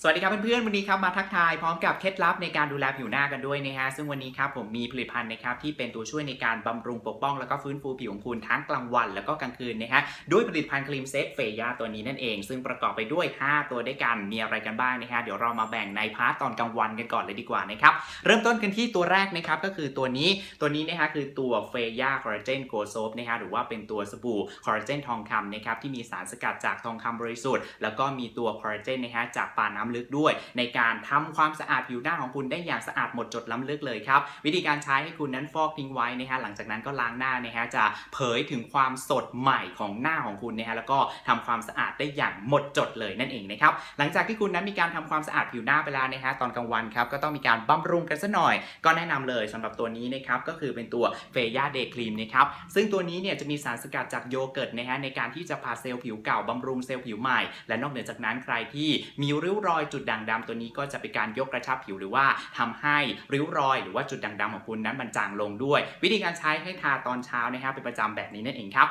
สวัสดีครับเพื่อนๆ วันนี้ครับมาทักทายพร้อมกับเคล็ดลับในการดูแลผิวหน้ากันด้วยนะฮะซึ่งวันนี้ครับผมมีผลิตภัณฑ์นะครับที่เป็นตัวช่วยในการบำรุงปกป้อง แล้วก็ฟื้นฟูผิวของคุณทั้งกลางวันแล้วก็กลางคืนนะฮะด้วยผลิตภัณฑ์ครีมเซตเฟย่าตัวนี้นั่นเอง ซึ่งประกอบไปด้วย 5 ตัวด้วยกันมีอะไรกันบ้างนะฮะเดี๋ยวเรามาแบ่งในพาร์ทตอนกลางวันกันก่อนเลยดีกว่านะครับเริ่มต้นกันที่ตัวแรกนะครับก็คือตัวนี้ตัวนี้นะฮะคือตัวเฟย่าคอลลาเจนโกโซฟนะฮะหรือว่าเป็นตัวสบู่คอลลาเจนทองคำนะครับที่มีสารสกัดจากทองคำบริสุทธิ์แล้วก็มีตัวคอลลาเจนนะฮะจากปลาน้ำลึกด้วย ในการทำความสะอาดผิวหน้าของคุณได้อย่างสะอาดหมดจดล้ำลึกเลยครับ วิธีการใช้ให้คุณนั้นฟอกทิ้งไว้นะฮะหลังจากนั้นก็ล้างหน้านะฮะจะเผยถึงความสดใหม่ของหน้าของคุณนะฮะแล้วก็ทำความสะอาดได้อย่างหมดจดเลยนั่นเองนะครับหลังจากที่คุณนั้นมีการทำความสะอาดผิวหน้าไปแล้วนะฮะตอนกลางวันครับก็ต้องมีการบำรุงกันซะหน่อย ก็แนะนำเลยสำหรับตัวนี้นะครับก็คือเป็นตัวเฟย่าเดย์ครีมนะครับซึ่งตัวนี้เนี่ยจะมีสารสกัดจากโยเกิร์ตนะฮะในการที่จะพาเซลล์ผิวเก่าบำรุงเซลล์ผิวใหม่ และนอกเหนือจากนั้นใครที่มีริ้วรอยอยจุดด่างดำตัวนี้ก็จะเป็นการยกกระชับผิวหรือว่าทำให้ริ้วรอย หรือว่าจุดด่างดำของคุณนั้นมันจางลงด้วย วิธีการใช้ให้ทาตอนเช้านะครับเป็นประจำแบบนี้นั่นเองครับ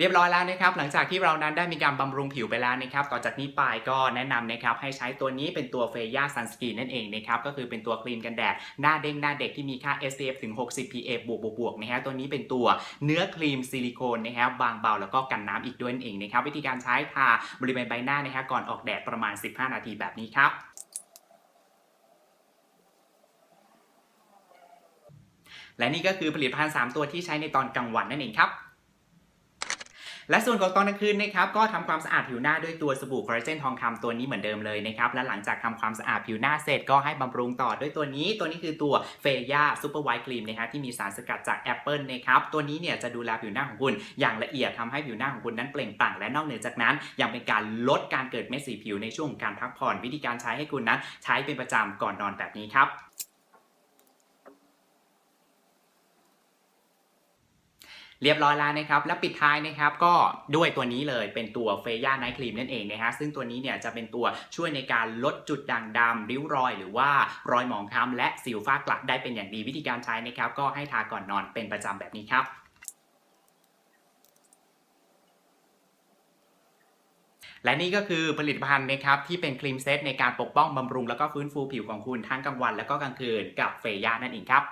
เรียบร้อยแล้วนะครับหลังจากที่เรานั้นได้มีการบำรุงผิวไปแล้วนะครับต่อจากนี้ไปก็แนะนำนะครับให้ใช้ตัวนี้เป็นตัวเฟย่าซันสกีนนั่นเองนะครับก็คือเป็นตัวครีมกันแดด หน้าเด้งหน้าเด็กที่มีค่า SPF ถึง 60 PA บวกบวกนะฮะตัวนี้เป็นตัวเนื้อครีมซิลิโคนนะครับบางเบาแล้วก็กันน้ำอีกด้วยนั่นเองนะครับวิธีการใช้ทาบริเวณใบหน้านะฮะก่อนออกแดดประมาณ 15 นาทีแบบนี้ครับและนี่ก็คือผลิตภัณฑ์ 3 ตัวที่ใช้ในตอนกลางวันนั่นเองครับ และส่วนของตอนกลางคืนนะครับก็ทำความสะอาดผิวหน้าด้วยตัวสบู่คอลลาเจนทองคำตัวนี้เหมือนเดิมเลยนะครับและหลังจากทำความสะอาดผิวหน้าเสร็จก็ให้บำรุงต่อด้วยตัวนี้ ตัวนี้คือตัวเฟย่าซูเปอร์ไวท์ครีมนะฮะที่มีสารสกัดจากแอปเปิลนะครับตัวนี้เนี่ยจะดูแลผิวหน้าของคุณ อย่างละเอียดทำให้ผิวหน้าของคุณนั้นเปล่งปลั่งและนอกเหนือจากนั้น ยังเป็นการลดการเกิดเม็ดสีผิวในช่วงของการพักผ่อนวิธีการใช้ให้คุณนั้นใช้เป็นประจำก่อนนอนแบบนี้ครับ เรียบร้อยแล้วนะครับ และปิดท้ายนะครับก็ด้วยตัวนี้เลยเป็นตัวเฟย่าไนท์ครีมนั่นเองนะฮะซึ่งตัวนี้เนี่ยจะเป็นตัวช่วยในการลดจุดด่างดำริ้วรอย หรือว่ารอยหมองคล้ำและสิวฝ้ากระได้เป็นอย่างดีวิธีการใช้นะครับก็ให้ทาก่อนนอนเป็นประจำแบบนี้ครับและนี่ก็คือผลิตภัณฑ์นะครับที่เป็นครีมเซตในการปกป้องบำรุง แล้วก็ฟื้นฟูผิวของคุณทั้งกลางวัน แล้วก็กลางคืนกับเฟย่านั่นเองครับ